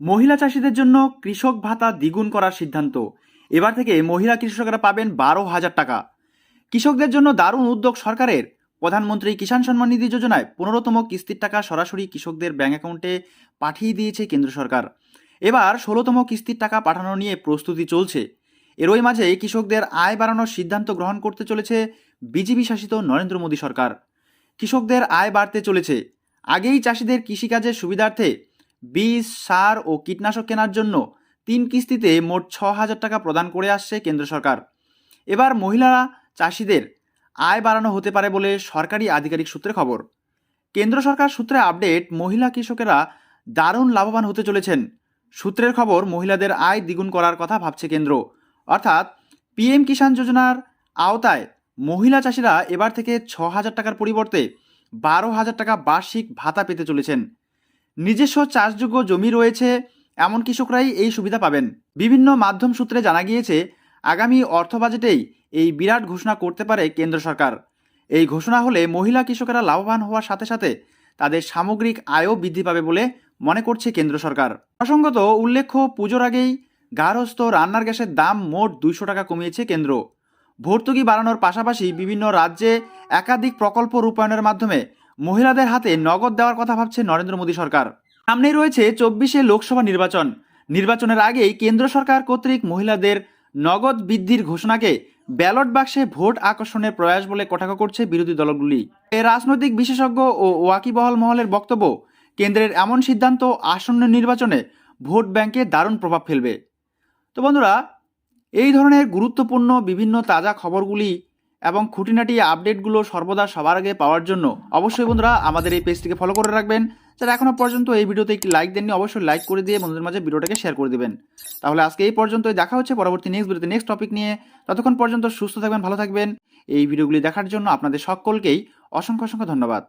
মহিলা চাষিদের জন্য কৃষক ভাতা দ্বিগুণ করার সিদ্ধান্ত। এবার থেকে মহিলা কৃষকরা পাবেন বারো হাজার টাকা। কৃষকদের জন্য দারুণ উদ্যোগ সরকারের। প্রধানমন্ত্রী কিষাণ সম্মান নিধি যোজনায় পনেরোতম কিস্তির টাকা সরাসরি কৃষকদের ব্যাংক অ্যাকাউন্টে পাঠিয়ে দিয়েছে কেন্দ্র সরকার। এবার ষোলোতম কিস্তির টাকা পাঠানো নিয়ে প্রস্তুতি চলছে। এরই মাঝে কৃষকদের আয় বাড়ানোর সিদ্ধান্ত গ্রহণ করতে চলেছে বিজেপি শাসিত নরেন্দ্র মোদী সরকার। কৃষকদের আয় বাড়তে চলেছে। আগেই চাষিদের কৃষিকাজের সুবিধার্থে বীজ সার ও কীটনাশক কেনার জন্য তিন কিস্তিতে মোট ছ হাজার টাকা প্রদান করে আসছে কেন্দ্র সরকার। এবার মহিলা চাষিদের আয় বাড়ানো হতে পারে বলে সরকারি আধিকারিক সূত্রে খবর। কেন্দ্র সরকার সূত্রে আপডেট, মহিলা কৃষকেরা দারুণ লাভবান হতে চলেছেন। সূত্রের খবর, মহিলাদের আয় দ্বিগুণ করার কথা ভাবছে কেন্দ্র। অর্থাৎ পিএম কিষাণ যোজনার আওতায় মহিলা চাষিরা এবার থেকে ছ হাজার টাকার পরিবর্তে বারো হাজার টাকা বার্ষিক ভাতা পেতে চলেছেন। নিজস্ব চাষযোগ্য জমি রয়েছে, এমন কৃষকরাই এই সুবিধা পাবেন। বিভিন্ন মাধ্যম সূত্রে জানা গিয়েছে, আগামী অর্থ বাজেটেই এই বিরাট ঘোষণা করতে পারে কেন্দ্র সরকার। এই ঘোষণা হলে মহিলা কৃষকেরা লাভবান হওয়ার সাথে সাথে তাদের সামগ্রিক আয়ও বৃদ্ধি পাবে বলে মনে করছে কেন্দ্র সরকার। প্রসঙ্গত উল্লেখ্য, পুজোর আগেই গার্হস্থ রান্নার গ্যাসের দাম মোট দুইশো টাকা কমিয়েছে কেন্দ্র। ভর্তুকি বাড়ানোর পাশাপাশি বিভিন্ন রাজ্যে একাধিক প্রকল্প রূপায়ণের মাধ্যমে মহিলাদের হাতে নগদ দেওয়ার কথা ভাবছে নরেন্দ্র মোদী সরকার। সামনেই রয়েছে চব্বিশে লোকসভা নির্বাচন। নির্বাচনের আগেই কেন্দ্র সরকার কর্তৃক মহিলাদের নগদ বৃদ্ধির ঘোষণাকে ব্যালট বাক্সে ভোট আকর্ষণের প্রয়াস বলে কটাক্ষ করছে বিরোধী দলগুলি। এ রাজনৈতিক বিশেষজ্ঞ ও ওয়াকিবহল মহলের বক্তব্য, কেন্দ্রের এমন সিদ্ধান্ত আসন্ন নির্বাচনে ভোট ব্যাংকে দারুণ প্রভাব ফেলবে। তো বন্ধুরা, এই ধরনের গুরুত্বপূর্ণ বিভিন্ন তাজা খবরগুলি এবং খুঁটিনাটি আপডেটগুলো সর্বদা সবার আগে পাওয়ার জন্য অবশ্যই বন্ধুরা আমাদের এই পেজটিকে ফলো করে রাখবেন। যারা এখনও পর্যন্ত এই ভিডিওতে একটি লাইক দেননি, অবশ্যই লাইক করে দিয়ে বন্ধুদের মাঝে ভিডিওটাকে শেয়ার করে দেবেন। তাহলে আজকে এই পর্যন্তই, দেখা হচ্ছে পরবর্তী নেক্সট ভিডিওতে নেক্সট টপিক নিয়ে। ততক্ষণ পর্যন্ত সুস্থ থাকবেন, ভালো থাকবেন। এই ভিডিওগুলি দেখার জন্য আপনাদের সকলকেই অসংখ্য অসংখ্য ধন্যবাদ।